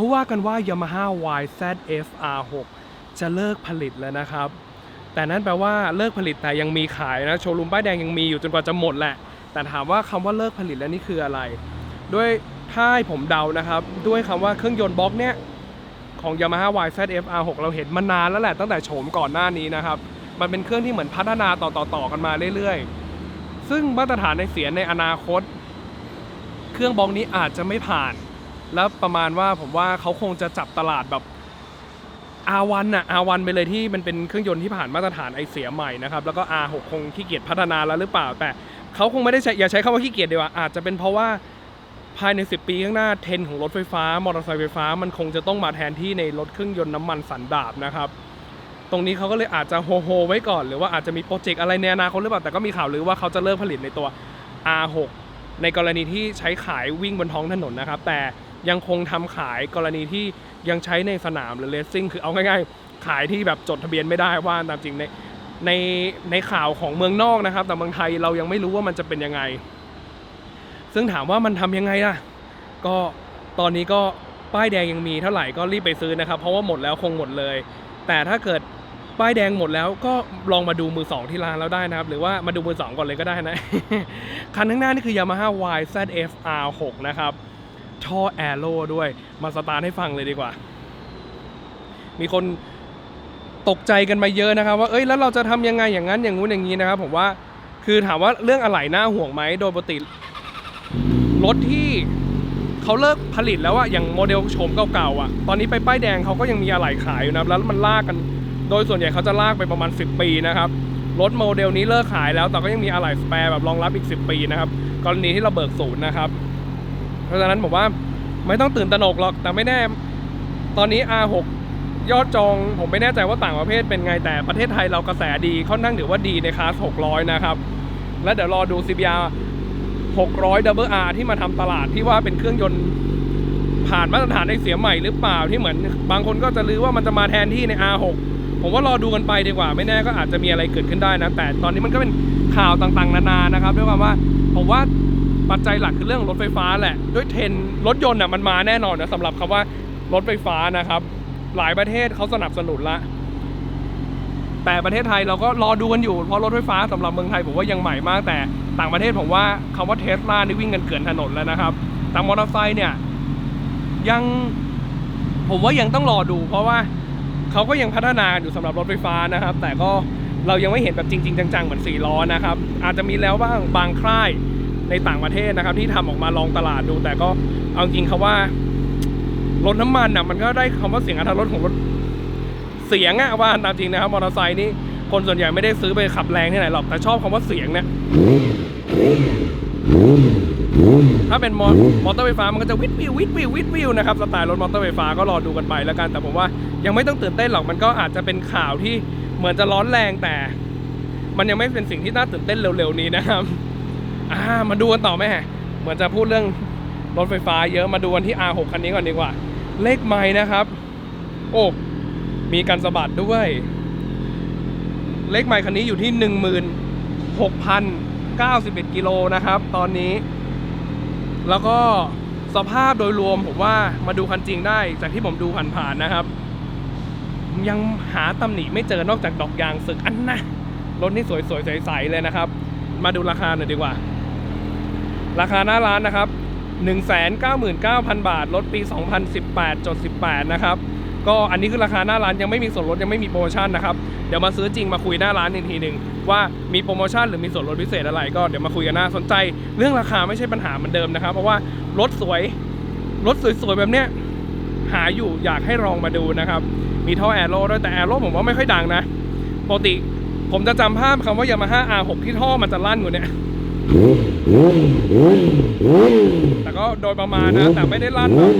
เขาว่ากันว่า Yamaha YZF R6 จะเลิกผลิตแล้วนะครับ แต่นั่นแปลว่าเลิกผลิตแต่ยังมีขายนะ โชว์รูมป้ายแดงยังมีอยู่จนกว่าจะหมดแหละ แต่ถามว่าคำว่าเลิกผลิตแล้วนี่คืออะไร ด้วยถ้าให้ผมเดานะครับ ด้วยคำว่าเครื่องยนต์บล็อกเนี้ยของ Yamaha YZF R6 เราเห็นมานานแล้วแหละตั้งแต่โฉมก่อนหน้านี้นะครับ มันเป็นเครื่องที่เหมือนพัฒนาต่อๆต่อกันมาเรื่อยๆ ซึ่งมาตรฐานในเสียงในอนาคต เครื่องบล็อกนี้อาจจะไม่ผ่าน แล้วประมาณว่าผมว่าเขาคงจะจับตลาดแบบ R1 น่ะ R1 ไปเลยที่มันเป็นเครื่องยนต์ที่ผ่านมาตรฐานไอเสียใหม่นะครับแล้วก็ R6 คงขี้เกียจพัฒนาแล้วหรือเปล่า แต่เขาคงไม่ได้ใช้อย่าใช้คำว่าขี้เกียจดีกว่าอาจจะเป็นเพราะว่าภายใน 10 ปีข้างหน้าเทรนของรถไฟฟ้ามอเตอร์ไซค์ไฟฟ้ามันคงจะต้องมาแทนที่ในรถเครื่องยนต์น้ำมันสันดาปนะครับ ตรงนี้เขาก็เลยอาจจะโฮโฮไว้ก่อนหรือว่าอาจจะมีโปรเจกต์อะไรในอนาคตหรือเปล่าแต่ก็มีข่าวลือว่าเขาจะเลิกผลิตในตัว R6 ในกรณีที่ใช้ขายวิ่งบนท้องถนนนะครับ แต่ ยังคงทำขายกรณีที่ยังใช้ในสนามหรือเลสซิ่งคือเอาง่ายๆ ขายที่แบบจดทะเบียนไม่ได้ว่าตามจริงในในในข่าวของเมืองนอกนะครับ แต่เมืองไทยเรายังไม่รู้ว่ามันจะเป็นยังไง ซึ่งถามว่ามันทำยังไงล่ะ ก็ตอนนี้ก็ป้ายแดงยังมีเท่าไหร่ก็รีบไปซื้อนะครับ เพราะว่าหมดแล้วคงหมดเลย แต่ถ้าเกิดป้ายแดงหมดแล้วก็ลองมาดูมือสองที่ร้านแล้วได้นะครับ หรือว่ามาดูมือสองก่อนเลยก็ได้นะ คันข้างหน้านี่คือ Yamaha YZF R6 นะครับ ท่อแอโร่ด้วย มาสตาร์ทให้ฟังเลยดีกว่า มีคนตกใจกันมาเยอะนะครับ ว่าเอ้ยแล้วเราจะทำยังไงอย่างนั้นอย่างงู้นอย่างนี้นะครับ ผมว่าคือถามว่าเรื่องอะไหล่หน้าห่วงไหมโดยปกติรถที่เขาเลิกผลิตแล้วอะอย่างโมเดลโฉมเก่าๆอะตอนนี้ไปป้ายแดงเขาก็ยังมีอะไหล่ขายอยู่นะแล้วมันลากกัน โดยส่วนใหญ่เขาจะลากไปประมาณ 10 ปีนะครับรถโมเดลนี้เลิกขายแล้วแต่ก็ยังมีอะไหล่สแปร์แบบรองรับอีก 10 ปีนะครับกรณีที่เราเบิกศูนย์นะครับ เพราะฉะนั้นผมว่าไม่ต้องตื่นตระหนกหรอก แต่ไม่แน่ ตอนนี้ R6 ยอดจองผมไม่แน่ใจว่าต่างประเทศเป็นไงแต่ประเทศไทยเรากระแสดีค่อนข้างถือว่าดีในคลาส 600 นะครับ แล้วเดี๋ยวรอดู CBR 600 Double R ที่มาทำตลาดที่ว่าเป็นเครื่องยนต์ผ่านมาตรฐานในเสียใหม่หรือเปล่าที่เหมือน บางคนก็จะลือว่ามันจะมาแทนที่ใน R6 ผมว่ารอดูกันไปดีกว่า ไม่แน่ก็อาจจะมีอะไรเกิดขึ้นได้นะ แต่ตอนนี้มันก็เป็นข่าวต่างๆ นานานะครับด้วยความว่าผมว่า ปัจจัยหลักคือเรื่องรถไฟฟ้าแหละ ด้วยเทรนรถยนต์อะมันมาแน่นอนนะสำหรับคำว่ารถไฟฟ้านะครับ หลายประเทศเขาสนับสนุนละ แต่ประเทศไทยเราก็รอดูกันอยู่ เพราะรถไฟฟ้าสำหรับเมืองไทยผมว่ายังใหม่มาก แต่ต่างประเทศผมว่าคำว่าเทสลานี่วิ่งกันเกลื่อนถนนแล้วนะครับแต่มอเตอร์ไซค์เนี่ยยังผมว่ายังต้องรอดู เพราะว่าเขาก็ยังพัฒนาอยู่สำหรับรถไฟฟ้านะครับ แต่ก็เรายังไม่เห็นแบบจริง ๆ จังๆ เหมือนสี่ล้อนะครับ อาจจะมีแล้วบ้างบางค่าย ในต่างประเทศนะครับ ที่ทำออกมาลองตลาดดู แต่ก็เอาจริงเขาว่ารถน้ำมันอะมันก็ได้คำว่าเสียงอัตรถรสของรถเสียงอะว่าตามจริงนะครับมอเตอร์ไซค์นี่คนส่วนใหญ่ไม่ได้ซื้อไปขับแรงที่ไหนหรอกแต่ชอบคำว่าเสียงเนี่ยถ้าเป็นมอมอเตอร์ไฟฟ้ามันก็จะวิดวิววิดวิววิดวิวนะครับสไตล์รถมอเตอร์ไฟฟ้าก็รอดูกันไปแล้วกัน แต่ผมว่ายังไม่ต้องตื่นเต้นหรอกมันก็อาจจะเป็นข่าวที่เหมือนจะร้อนแรงแต่ มันยังไม่เป็นสิ่งที่น่าตื่นเต้นเร็วๆนี้นะครับ อ่ามาดูกันต่อไหมเหมือนจะพูดเรื่องรถไฟฟ้าเยอะมาดูกันที่ R6 คันนี้ก่อนดีกว่า เลขไม้นะครับ โอ้มีการสะบัดด้วย เลขไมค์คันนี้อยู่ที่ 16,091กิโลนะครับ ตอนนี้ แล้วก็สภาพโดยรวมผมว่ามาดูคันจริงได้ จากที่ผมดูผ่านๆนะครับ ยังหาตำหนิไม่เจอนอกจากดอกยางสึกอันนะรถนี่สวยๆใสๆเลยนะครับ มาดูราคาหน่อยดีกว่า ราคาหน้าร้านนะครับ 199,000 บาทรถปี 2018.18 นะครับ ก็อันนี้คือราคาหน้าร้านยังไม่มีส่วนลดยังไม่มีโปรโมชั่นนะครับ เดี๋ยวมาซื้อจริงมาคุยหน้าร้านอีกทีหนึ่งว่ามีโปรโมชั่นหรือมีส่วนลดพิเศษอะไร ก็เดี๋ยวมาคุยกันหน้าสนใจ เรื่องราคาไม่ใช่ปัญหาเหมือนเดิมนะครับ เพราะว่ารถสวยรถสวยๆแบบเนี้ยหาอยู่อยากให้ลองมาดูนะครับ มีท่อแอโร่ด้วยแต่แอโร่ผมว่าไม่ค่อยดังนะปกติผมจะจำภาพคำว่า Yamaha R6 ที่ท่อมันจะลั่นอยู่เนี่ย แต่ก็โดยประมาณนะ แต่ไม่ได้ลั่นหรอก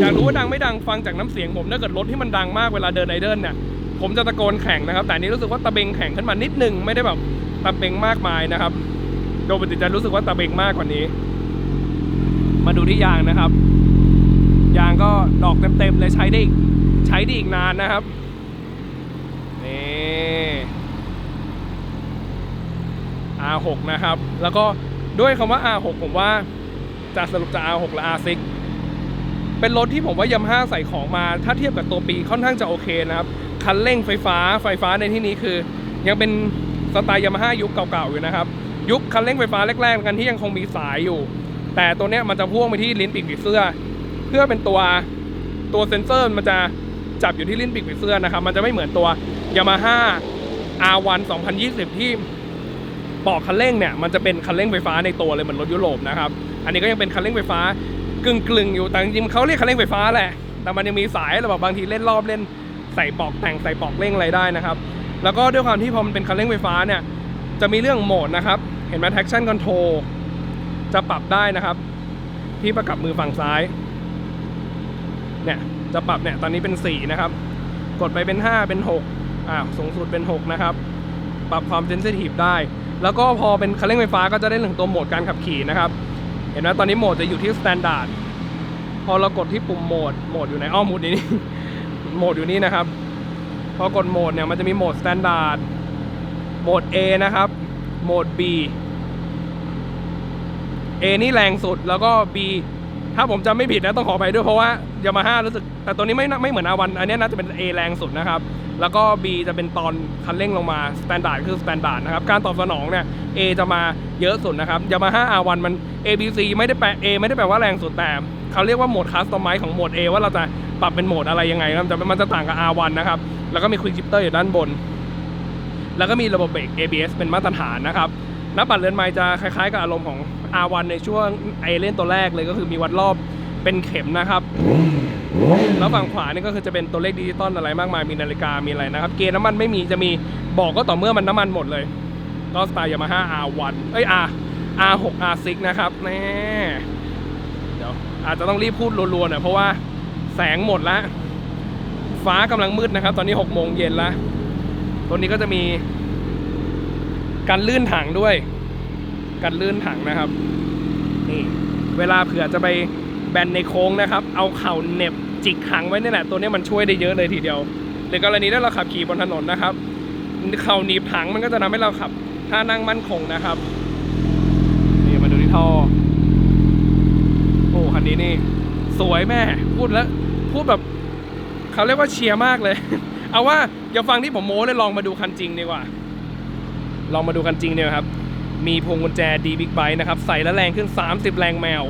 อยากรู้ว่าดังไม่ดังฟังจากน้ำเสียงผมถ้าเกิดรถที่มันดังมากเวลาเดินไอเดิลเนี่ยผมจะตะโกนแข่งนะครับ แต่นี้รู้สึกว่าตะเบงแข่งขึ้นมานิดนึงไม่ได้แบบตะเบงมากมายนะครับ โดยปกติจะรู้สึกว่าตะเบงมากกว่านี้ มาดูที่ยางนะครับ ยางก็ดอกเต็มๆเลยใช้ได้อีกใช้ได้อีกนานนะครับนี่ R6 นะครับ แล้วก็ด้วยคำว่า R6 ผมว่าจะสรุปจะ R6 และ R6 เป็นรถที่ผมว่ายามาฮ่าใส่ของมา ถ้าเทียบกับตัวปีค่อนข้างจะโอเคนะครับ คันเร่งไฟฟ้าไฟฟ้าในที่นี้คือ ยังเป็นสไตล์ยามาฮ่ายุคเก่าๆอยู่นะครับ ยุคคันเร่งไฟฟ้าแรกๆกันที่ยังคงมีสายอยู่ แต่ตัวเนี้ยมันจะพ่วงไปที่ลิ้นปีกผีเสื้อ เพื่อเป็นตัวตัวเซนเซอร์มันจะจับอยู่ที่ลิ้นปีกผีเสื้อนะครับ มันจะไม่เหมือนตัวยามาฮ่า R1 2020 ที่ ปอกคันเร่งเนี่ยมันจะเป็นคันเร่งไฟฟ้าในตัวเลยเหมือนรถยุโรปนะครับอันนี้ก็ยังเป็นคันเร่งไฟฟ้ากึ่งกลึงๆอยู่แต่จริงๆเขาเรียกคันเร่งไฟฟ้าแหละแต่มันยังมีสายระบบางทีเล่นรอบเล่นใส่ปอกแต่งใส่ปอกเร่งอะไรได้นะครับแล้วก็ด้วยความที่พอมันเป็นคันเร่งไฟฟ้าเนี่ยจะมีเรื่องโหมดนะครับ เห็นไหม traction control จะปรับได้นะครับ ที่ประกับมือฝั่งซ้ายเนี่ยจะปรับเนี่ยตอนนี้เป็น 4 นะครับ กดไปเป็น 5 เป็น 6อ่าสูงสุดเป็น 6 นะครับ ปรับความเซนซิทีฟได้ แล้วก็พอเป็นคันเร่งไฟฟ้าก็จะได้หนึ่งตัวโหมดการขับขี่นะครับ เห็นไหมตอนนี้โหมดจะอยู่ที่สแตนดาร์ดพอเรากดที่ปุ่มโหมดโหมดอยู่ในอ้อมหมุดนี้โหมดอยู่นี่นะครับ พอกดโหมดเนี่ยมันจะมีโหมดสแตนดาร์ดโหมด A นะครับ โหมด B A นี่แรงสุดแล้วก็ B ถ้าผมจำไม่ผิดนะต้องขอไปด้วยเพราะว่ายามาฮ่ารู้สึกแต่ตัวนี้ไม่ไม่เหมือนอาวัน อันนี้น่าจะเป็น A แรงสุดนะครับ แล้วก็ B จะเป็นตอนคันเร่งลงมาสแตนดาร์ดคือสแตนดาร์ดนะครับ การตอบสนองเนี่ย A จะมาเยอะสุดนะครับยามาฮ่า R1 มัน A B C ไม่ได้แปล A ไม่ได้แปลว่าแรงสุดแต่เขาเรียกว่าโหมดคัสตอมไมซ์ของโหมด A ว่าเราจะปรับเป็นโหมดอะไรยังไงครับมันจะต่างกับ R1 นะครับ แล้วก็มีควิกชิปเตอร์อยู่ด้านบน แล้วก็มีระบบเบรก ABS เป็นมาตรฐานนะครับ หน้าปัดเรือนไม้จะคล้ายๆ กับอารมณ์ของ R1 ในช่วงไอเล่นตัวแรกเลยก็คือมีวัดรอบเป็นเข็มนะครับแล้วฝั่งขวานี่ก็คือจะเป็นตัวเลขดิจิตอลอะไรมากมายมีนาฬิกามีอะไรนะครับ เกณฑ์น้ำมันไม่มีจะมีบอกก็ต่อเมื่อมันน้ำมันหมดเลยก็สไตล์ยามาฮ่า R1 เอ้ย R R6 R6 นะครับแน่เดี๋ยวอาจจะต้องรีบพูดรัวๆหน่อยเพราะว่าแสงหมดล้วฟ้ากำลังมืดนะครับ ตอนนี้6โมงเย็นล้วตัวนี้ก็จะมี การลื่นถังด้วยการลื่นถังนะครับนี่เวลาเผื่อจะไปแบนในโค้งนะครับ เอาเข่าเน็บจิกถังไว้นี่แหละตัวนี้มันช่วยได้เยอะเลยทีเดียวในกรณีถ้าเราขับขี่บนถนนนะครับ เข่าหนีบถังมันก็จะทำให้เราขับท่านั่งมั่นคงนะครับนี่มาดูที่ท่อโอ้คันนี้นี่ สวยแม่พูดแล้ว พูดแบบเขาเรียกว่าเชียร์มากเลย เอาว่าอย่าฟังที่ผมโม้เลยลองมาดูคันจริงดีกว่า ลองมาดูคันจริงเนี่ยครับ มีพวงกุญแจดีบิ๊กไบค์นะครับ ใส่แล้วแรงขึ้น 30 แรงแมว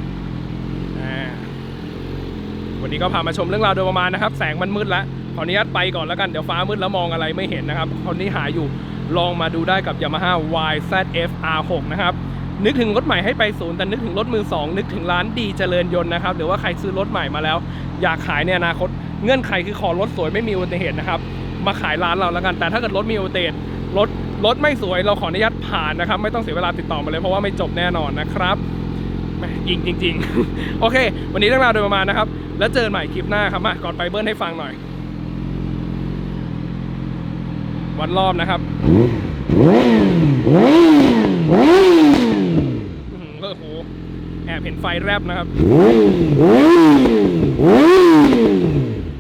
วันนี้ก็พามาชมเรื่องราวโดยประมาณนะครับ แสงมันมืดแล้วขออนุญาตไปก่อนแล้วกัน เดี๋ยวฟ้ามืดแล้วมองอะไรไม่เห็นนะครับคนที่หาอยู่ลองมาดูได้กับ Yamaha YZF R6 นะครับ นึกถึงรถใหม่ให้ไปศูนย์ แต่นึกถึงรถมือ 2 นึกถึงร้านดีเจริญยนต์นะครับ หรือว่าใครซื้อรถใหม่มาแล้ว อยากขายในอนาคต เงื่อนไขคือขอรถสวยไม่มีอุบัติเหตุนะครับ มาขายร้านเราแล้วกัน แต่ถ้าเกิดรถมีอุบัติเหตุ รถรถไม่สวยเราขออนุญาตผ่านนะครับ ไม่ต้องเสียเวลาติดต่อมาเลยเพราะว่าไม่จบแน่นอนนะครับแหม่ยิงจริง ๆ โอเค วันนี้เรื่องราวโดยประมาณนะครับ แล้วเจอกันใหม่คลิปหน้าครับมาก่อนไปเบิ้ลให้ฟังหน่อย วัดรอบนะครับอื้ออโอ้โหแอบเห็นไฟแรบนะครับ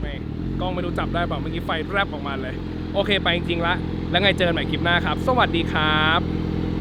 ไม่กล้องไม่รู้จับได้เปล่าเมื่อกี้ไฟแรบออกมาเลย โอเคไปจริงๆละ แล้วไงเจอกันใหม่คลิปหน้าครับ สวัสดีครับ